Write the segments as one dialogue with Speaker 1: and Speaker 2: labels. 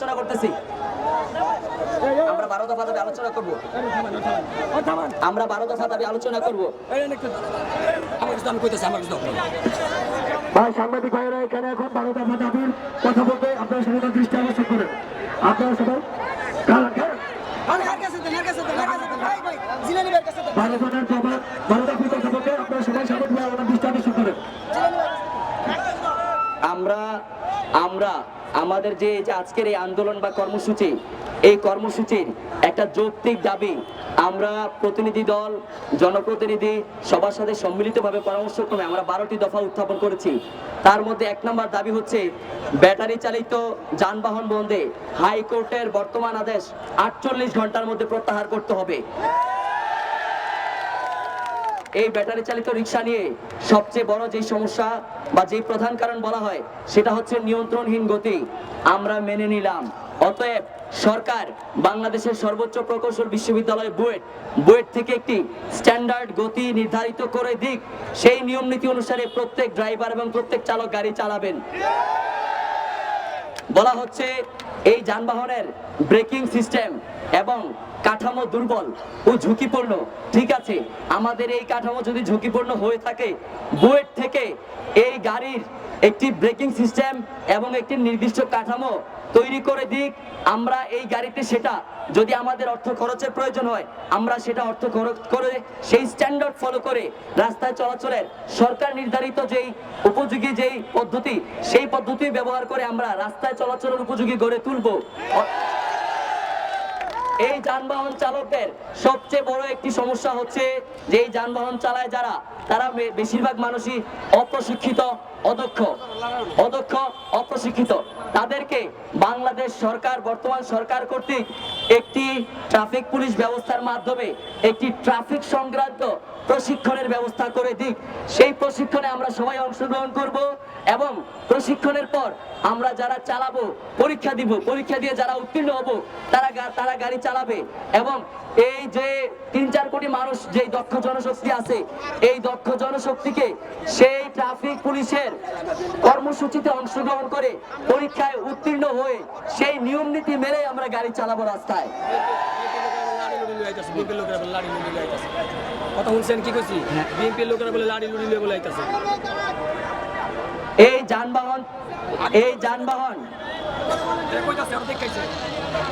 Speaker 1: আলোচনা করতেছি। আমরা বারো দফা দাবি আলোচনা করব। আমরা বারো দফা দাবি আলোচনা করব।
Speaker 2: ভাই সাংবাদিক ভাইয়েরা এখানে এখন বারো দফা দাবির কথা বলতে আপনারা সবাই দৃষ্টি আকর্ষণ করেন। আপনারা সবাই বারো জবাব বারো দফার কথা বলতে আপনারা সবাই সাংবাদিক ভাই ওনার দৃষ্টি আকর্ষণ করেন
Speaker 1: আমরা আমরা আমাদের যে আজকের এই আন্দোলন বা কর্মসূচি, এই কর্মসূচির একটা যৌক্তিক দাবি, আমরা প্রতিনিধি দল, জনপ্রতিনিধি সবার সাথে সম্মিলিতভাবে পরামর্শ ক্রমে আমরা বারোটি দফা উত্থাপন করেছি। তার মধ্যে এক নম্বর দাবি হচ্ছে, ব্যাটারি চালিত যানবাহন বন্ধে হাইকোর্টের বর্তমান আদেশ আটচল্লিশ ঘণ্টার মধ্যে প্রত্যাহার করতে হবে। এই ব্যাটারি চালিত রিক্সা নিয়ে সবচেয়ে বড় যে সমস্যা বা যে প্রধান কারণ বলা হয়, সেটা হচ্ছে নিয়ন্ত্রণহীন গতি। আমরা মেনে নিলাম। অতএব সরকার, বাংলাদেশের সর্বোচ্চ প্রকৌশল বিশ্ববিদ্যালয় বুয়েট বুয়েট থেকে একটি স্ট্যান্ডার্ড গতি নির্ধারিত করে দিক। সেই নিয়ম নীতি অনুসারে প্রত্যেক ড্রাইভার এবং প্রত্যেক চালক গাড়ি চালাবেন। বলা হচ্ছে, এই যানবাহনের ব্রেকিং সিস্টেম এবং কাঠামো দুর্বল ও ঝুঁকিপূর্ণ, ঠিক আছে? আমাদের এই কাঠামো যদি ঝুঁকিপূর্ণ হয়ে থাকে, বুয়েট থেকে এই গাড়ির একটি ব্রেকিং সিস্টেম এবং একটি নির্দিষ্ট কাঠামো তৈরি করে দিক, আমরা এই গাড়িতে সেটা যদি আমাদের অর্থ খরচের প্রয়োজন হয়, আমরা সেটা অর্থ খরচ করে সেই স্ট্যান্ডার্ড ফলো করে রাস্তায় চলাচলের সরকার নির্ধারিত যেই উপযোগী যেই পদ্ধতি, সেই পদ্ধতি ব্যবহার করে আমরা রাস্তায় চলাচলের উপযোগী গড়ে তুলবো। এই যানবাহন চালকদের সবচেয়ে বড় একটি সমস্যা হচ্ছে যে এই যানবাহন চালায় যারা, তারা বেশিরভাগ মানুষই অপ্রশিক্ষিত, অদক্ষ অদক্ষ, অপ্রশিক্ষিত। তাদেরকে বাংলাদেশ সরকার, বর্তমান সরকার কর্তৃক একটি ট্রাফিক পুলিশ ব্যবস্থার মাধ্যমে একটি ট্রাফিক সংক্রান্ত প্রশিক্ষণের ব্যবস্থা করে দিক। সেই প্রশিক্ষণে আমরা সবাই অংশগ্রহণ করব এবং প্রশিক্ষণের পর আমরা যারা চালাবো, পরীক্ষা দিব, পরীক্ষা দিয়ে যারা উত্তীর্ণ হব, তারা তারা গাড়ি চালাবে এবং এই যে তিন চার কোটি মানুষ যেই দক্ষ জনশক্তি আছে এই দক্ষ জনশক্তিকে সেই ট্রাফিক পুলিশের কর্মসূচিতে অংশগ্রহণ করে পরীক্ষায় উত্তীর্ণ হয়ে সেই নিয়ম নীতি মেনে আমরা গাড়ি চালাবো রাস্তায়।
Speaker 3: কথা শুনছেন কি কইছি? বিএনপির লোকেরা বলে লাড়ি লুড়ি লয়ে বলে
Speaker 1: এই যানবাহন এই যানবাহন।
Speaker 3: আর দেখাইছে।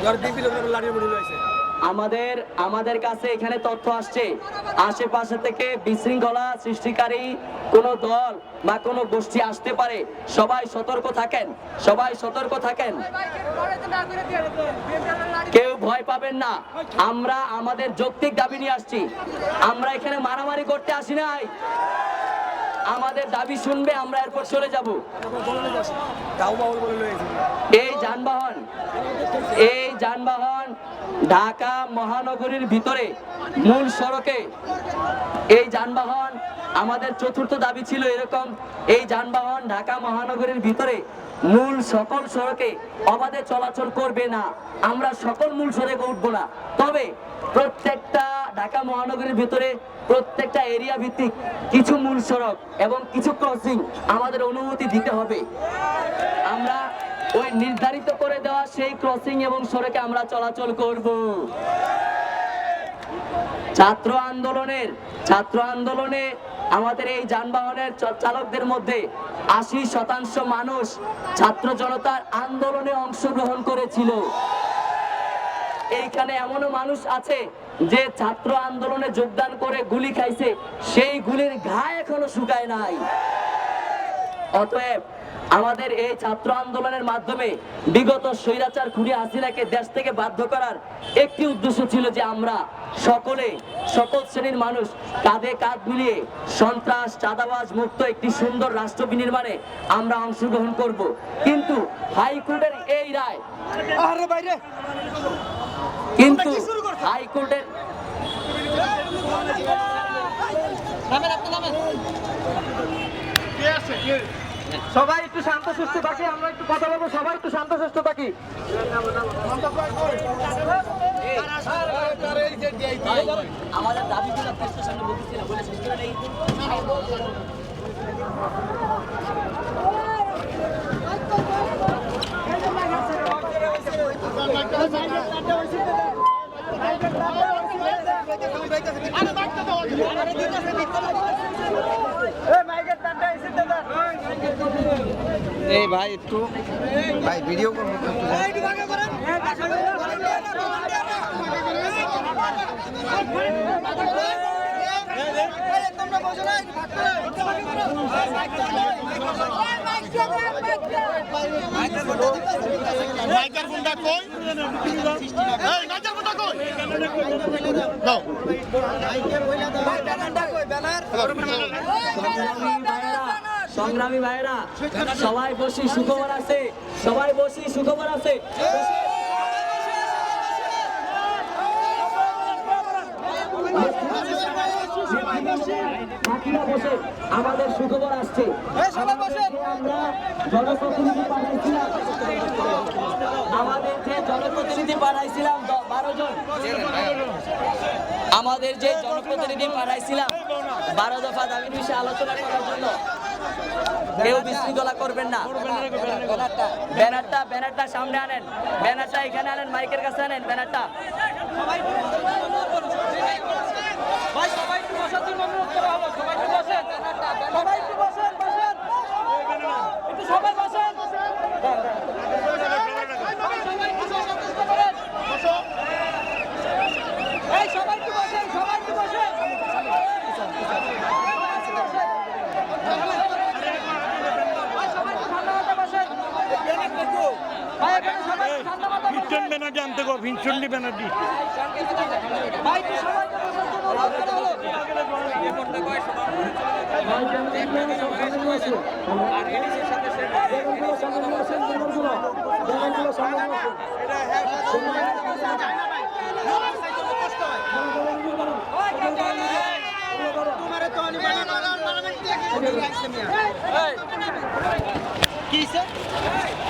Speaker 3: আর বিএনপির লোকেরা লাড়ি লুড়ি লয়ে আইছে
Speaker 1: আমাদের আমাদের কাছে এখানে তথ্য আসছে। আশেপাশে থেকে বিশৃঙ্খলা সৃষ্টিকারী কোনো দল বা কোনো গোষ্ঠী আসতে পারে। সবাই সতর্ক থাকেন, সবাই সতর্ক থাকেন। কেউ ভয় পাবেন না। আমরা আমাদের যৌক্তিক দাবি নিয়ে আসছি। আমরা এখানে মারামারি করতে আসি নাই। আমাদের দাবি শুনবে আমরা এরপর চলে যাব। এই যানবাহন এই যানবাহন ঢাকা মহানগরীর ভিতরে মূল সড়কে। এই যানবাহন আমাদের চতুর্থ দাবি ছিল এরকম এই যানবাহন ঢাকা মহানগরীর ভিতরে মূল সকল সড়কে অবাধে চলাচল করবে না। আমরা সকল মূল সড়কে উঠবো না। তবে প্রত্যেকটা ঢাকা মহানগরীর ভিতরে প্রত্যেকটা এরিয়া ভিত্তিক কিছু মূল সড়ক এবং কিছু ক্রসিং আমাদের অনুমতি দিতে হবে। আমরা ওই নির্ধারিত করে দেওয়া সেই ক্রসিং এবং সড়কে আমরা চলাচল করব। ছাত্র আন্দোলনের, ছাত্র আন্দোলনে আমাদের এই যানবাহনের চালকদের মধ্যে আশি শতাংশ মানুষ ছাত্র জনতার আন্দোলনে অংশগ্রহণ করেছিল। এইখানে এমনও মানুষ আছে যে ছাত্র আন্দোলনে যোগদান করে গুলি খাইছে, সেই গুলির ঘা এখনও শুকায় নাই। অতএব আমাদের এই ছাত্র আন্দোলনের মাধ্যমে বিগত স্বৈরাচার খুনি হাসিনাকে দেশ থেকে বাধ্য করার একটি উদ্দেশ্য ছিল যে আমরা সকলে সকল শ্রেণির মানুষ কাঁধে কাঁধ মিলিয়ে সন্ত্রাস চাঁদাবাজ মুক্ত একটি সুন্দর রাষ্ট্র বিনির্মাণে আমরা অংশগ্রহণ করব। কিন্তু হাইকোর্টের এই রায় কিন্তু হাইকোর্টের
Speaker 2: সবাই একটু শান্ত সুস্থ থাকি আমরা একটু কথা বলব সবাই একটু শান্ত সুস্থ থাকি।
Speaker 1: আমাদের আপনার সামনে বলতেছিলাম বলে শেষ করে নেই
Speaker 4: এই ভাই একটু ভাই ভিডিও একটু।
Speaker 5: নাইকার ফোনটা কই? এই নাইকার ফোনটা কই? দাও
Speaker 1: সংগ্রামী ভাইরা সবাই বসি, সুখবর আছে। সবাই বসি, সুখবর আছে। আমাদের সুখবর আসছে। পাঠাইছিলাম। আমাদের যে জনপ্রতিনিধি পাঠাইছিলাম আমাদের যে জনপ্রতিনিধি পাঠাইছিলাম, বারো দফা দাবি বিষয়ে আলোচনা করার জন্য। কেউ বিশৃঙ্খলা করবেন না। ব্যানারটা ব্যানারটা সামনে আনেন। ব্যানারটা এখানে আনেন, মাইকের কাছে আনেন, ব্যানারটা।
Speaker 5: ব্যানার্জি আনতে গো ভিনসন ব্যানার্জি
Speaker 4: আমি বানানো